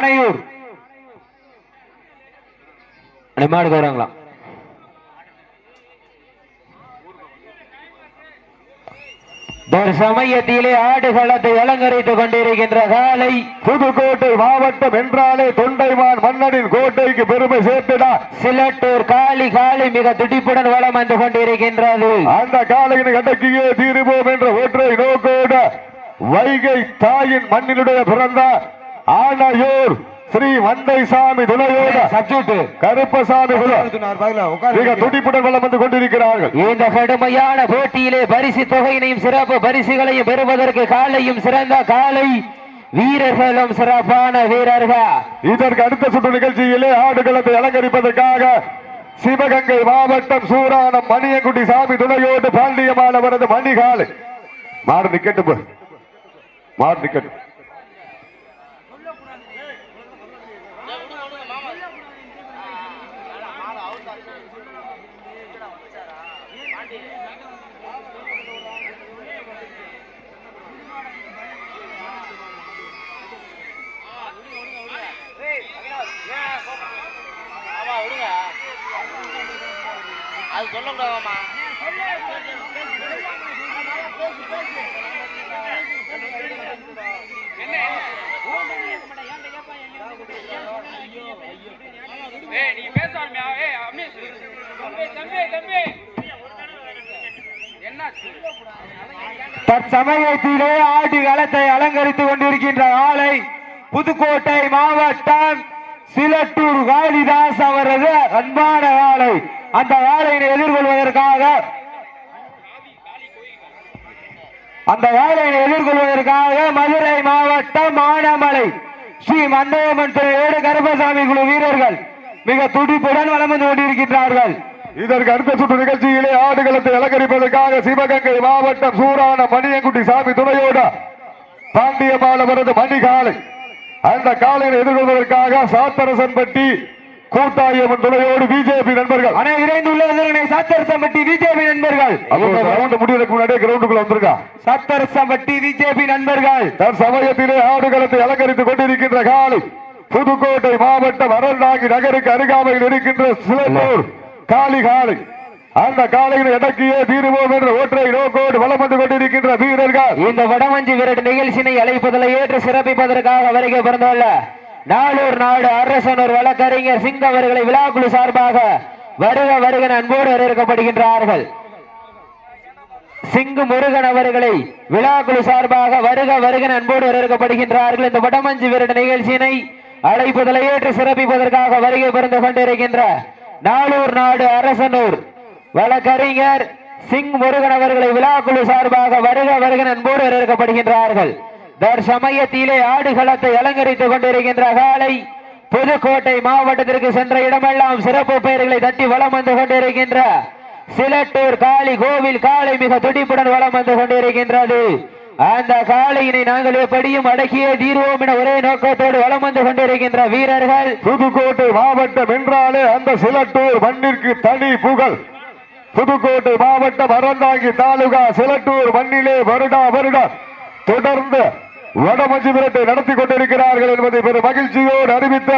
ஆணையூர் மாடு ஒரு சமயத்திலே ஆடுகளத்தை அலங்கரித்துக் கொண்டிருக்கின்ற காலை புதுக்கோட்டை மாவட்டம் என்றாலே தொண்டைமான் மன்னனின் கோட்டைக்கு பெருமை சேர்த்துடா. சிலட்டூர் காளி காளி மிக துடிப்புடன் வளம் வந்து கொண்டிருக்கின்றது. அந்த காலையின் அடக்கியே தீருவோம் என்ற ஒற்றை நோக்கோடு வைகை தாயின் மண்ணினுடைய பிறந்த ஆனையூர் ஸ்ரீ வண்டைசாமி துணையோடு சப்ஜூட்டு கருப்பசாமி மிக துடிப்புடன் வளம் வந்து கொண்டிருக்கிறார்கள். இந்த கடுமையான போட்டியிலே பரிசு தொகையினையும் சிறப்பு பரிசுகளையும் பெறுவதற்கு காலையும் சிறந்த காலை வீரர்களும் சிறப்பான வீரர்கள். இதற்கு அடுத்த சுற்று நிகழ்ச்சியிலே ஆடுகளத்தை அலங்கரிப்பதற்காக சிவகங்கை மாவட்டம் சூரானம் மணியங்குடி சாமி துணையோடு பாண்டியமானவரது மணிகாலை. மாடு நிக்கட்டு மாடு நிக்கட்டு. அது சொல்லக்கூடாதாம்மா ஏய் நீ பேசாம ஏய் அமீஸ் தம்பி தம்பி. தற்சமயத்திலே ஆட்டு களத்தை அலங்கரித்துக் கொண்டிருக்கின்ற ஆலை புதுக்கோட்டை மாவட்டம் சிலட்டூர் காளிதாஸ் அவரது அன்பான ஆலை. அந்த ஆலையை எதிர்கொள்வதற்காக அந்த வேலையினை எதிர்கொள்வதற்காக மதுரை மாவட்டம் மானமலை. ஸ்ரீ மந்தையம்மன் திரு ஏடு கருப்பசாமி குழு வீரர்கள் மிக துடிப்புடன் வளம் வந்து கொண்டிருக்கின்றார்கள். இதற்கு அடுத்த சுற்று நிகழ்ச்சியிலே ஆடுகளத்தை அலங்கரிப்பதற்காக சிவகங்கை மாவட்டம் சூரான மணியங்குடி சாமி துணையோடு பாண்டியமானவரது மணிகாலை. அந்த காலையை எதிர்கொள்வதற்காக சாத்தரசன்பட்டி கூட்டாயம்மன் துணையோடு பிஜேபி நண்பர்கள். சத்தரசம்பட்டி பிஜேபி நண்பர்கள். முடிவதற்கு முன்னாடியே கிரவுண்டுக்குள்ள வந்திருக்கா? சத்தரசம்பட்டி பிஜேபி நண்பர்கள். தற்சமயத்திலே ஆடுகளத்தை அலங்கரித்துக் கொண்டிருக்கின்ற காலை. புதுக்கோட்டை மாவட்டம் அருள்நாகி நகருக்கு அருகாமையில் இருக்கின்ற சிலம்பூர் காளி காலை அந்த காலையில் இடக்கியே தீருவோம் என்ற ஒற்றை நோக்கோடு வளம் வந்து கொண்டிருக்கின்ற வீரர்கள். இந்த வடமஞ்சி விரட்டு நிகழ்ச்சியினை அழைப்பதில் ஏற்று சிறப்பிப்பதற்காக வருகை பிறந்துள்ள நாளூர் நாடு அரசனூர் வழக்கறிஞர் சிங் அவர்களை விழாக்குழு சார்பாக வருக வருக அன்போடு வரவேற்கப்படுகின்றார்கள். சிங்கு முருகன் அவர்களை விழாக்குழு சார்பாக வருக வருக அன்போடு வரவேற்கப்படுகின்றார்கள். இந்த வடமஞ்சி விரட்டு நிகழ்ச்சியினை அழைப்பதில் ஏற்று சிறப்பிப்பதற்காக வருகை பிறந்து கொண்டிருக்கின்ற நாளூர் நாடு அரசனூர். வழக்கறிஞர் சிங் முருகன் அவர்களை விழாக்குழு சார்பாக வருக வருக அன்போடு வரவேற்கப்படுகின்றார்கள். தற்சமயத்திலே ஆடுகளத்தை அலங்கரித்துக் கொண்டிருக்கின்ற காலை புதுக்கோட்டை மாவட்டத்திற்கு சென்ற இடமெல்லாம் சிறப்பு பெயர்களை தட்டி வலம் வந்து கொண்டிருக்கின்ற. சிலட்டூர் காளி கோவில் காளை மிக துடிப்புடன் வலம் வந்து கொண்டிருக்கின்றது. அந்த காளையினை நாங்கள் எப்படியும் அடக்கியே தீர்வோம் என ஒரே நோக்கத்தோடு வளம் வந்து கொண்டிருக்கின்ற வீரர்கள். புதுக்கோட்டை மாவட்டம் என்றாலே அந்த சிலட்டூர் மண்ணிற்கு தனி புகழ். புதுக்கோட்டை மாவட்டம் அறந்தாங்கி தாலுகா சிலட்டூர் மண்ணிலே வருடா வருடா தொடர்ந்து வடமஞ்சி விரட்டை நடத்தி கொண்டிருக்கிறார்கள் என்பதை பெரும் மகிழ்ச்சியோடு அறிவித்த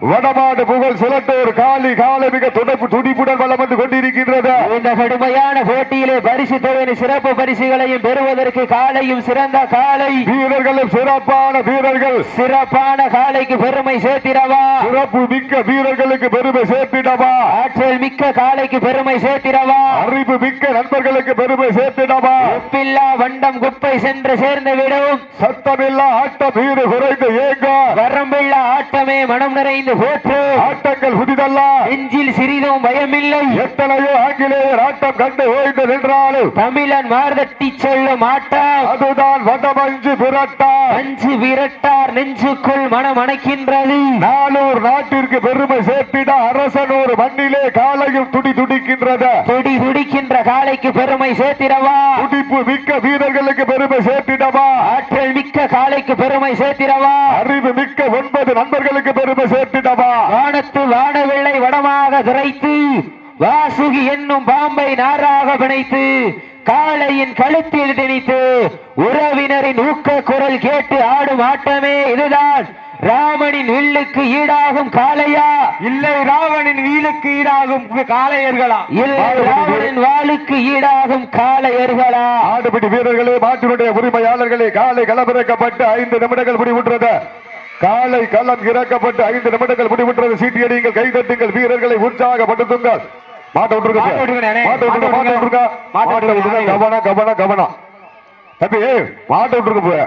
வடமாடு புகழ் சிலட்டூர் காளி காலை மிக துடைப்பு துடிப்புடன் வளம் வந்து கொண்டிருக்கின்றது. இந்த கடுமையான போட்டியிலே பரிசு தொகையின் சிறப்பு பரிசுகளையும் பெறுவதற்கு காலையும் சிறந்த காலை வீரர்களும் சிறப்பான வீரர்கள். சிறப்பான காலைக்கு பெருமை சேர்த்திடவா? சிறப்பு மிக்க வீரர்களுக்கு பெருமை சேர்த்திடவா? ஆற்றல் மிக்க காலைக்கு பெருமை சேர்த்திடவா? அறிவு மிக்க நண்பர்களுக்கு பெருமை சேர்த்திடவா? உப்பில்லா வண்டம் குப்பை சென்று சேர்ந்து விடும். சத்தமில்லா ஆட்டம் வீடு குறைந்து ஏங்க வரம்பில்லா ஆட்டமே மனம் நிறைந்து போற்று ஆட்டங்கள் புதிதல்ல. நெஞ்சில் சிறிதும் பயமில்லை. எத்தனையோ ஆங்கிலேயர் ஆட்டம் கண்டு ஓய்ந்து நின்றாலும். தமிழன் மார்தட்டி சொல்லும் ஆட்டம் அதுதான் வடமஞ்சு புரட்டா அஞ்சு விரட்டார் நெஞ்சுக்குள் மனம் அணைக்கின்றது. நானூர் நாட்டிற்கு பெருமை சேர்த்திட அரசனூர் மண்ணிலே காலையும் துடி துடிக்கின்றது. துடி துடிக்கின்ற காலைக்கு பெருமை சேர்த்திடவா? துடிப்பு மிக்க வீரர்களுக்கு பெருமை சேர்த்திடவா? ஆற்றல் மிக்க காலைக்கு பெருமை சேர்த்திடவா? அறிவு மிக்க ஒன்பது நண்பர்களுக்கு பெருமை சேர்த்திடவா? வானத்து வானவில்லை வடமாக துரைத்து வாசுகி என்னும் பாம்பை நாராக பிணைத்து காளையின் கழுத்தில் திணித்து உறவினரின் ஊக்க குரல் கேட்டு ஆடும் ஆட்டமே இதுதான். ராமனின் வில்லுக்கு ஈடாகும் காளையா? இல்லை ராவணின் வீலுக்கு ஈடாகும் காளையர்களா? இல்லை ராவனின் வாளுக்கு ஈடாகும் காளையர்களா? ஆடுபிடி வீரர்களே மாட்டினுடைய உரிமையாளர்களே காலை களமிறக்கப்பட்டு ஐந்து நிமிடங்கள் முடிவுற்றது. காலை களம் இறக்கப்பட்டு ஐந்து நிமிடங்கள் முடிவுற்றது. சீட்டியடிங்கள் கைதட்டுங்கள். வீரர்களை உற்சாகப்படுத்துங்கள். மாட்ட விட்டுருங்க மாட்ட விட்டுருங்க, அண்ணே. மாட்ட விட்டுருங்க மாட்ட. விட்டுருங்க. கவனம் கவனம் கவனம். தம்பி மாட்ட விட்டுருங்க போய்